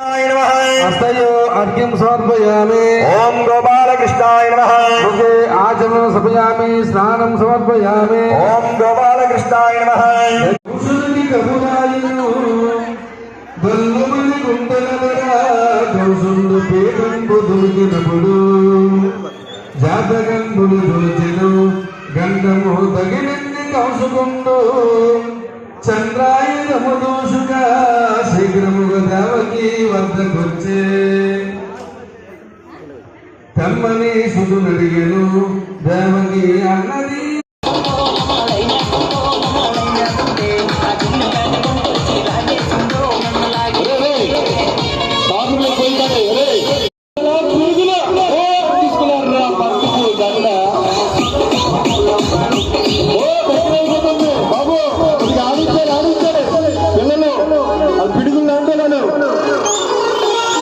హస్తయో అర్ఘ్యం సమర్పయామి. ఓం గోపాలకృష్ణాయ నమ. ముఖే ఆచమనం సమయామి స్నానం సమర్పయామి. ఓం గోపాలకృష్ణాయ నమ. కౌశలుని కబురాయును బల్లుమని గుండెలవరా కౌశుండు పేరంబు దొరికినప్పుడు గంధము తగినన్ని కౌసుకుండు చంద్రాయుధము దోషుగా శీఘ్రముగా దేవకి ముందుకొచ్చే కమ్మని సుడు నడిగను దేవకి అన్నది. పోయి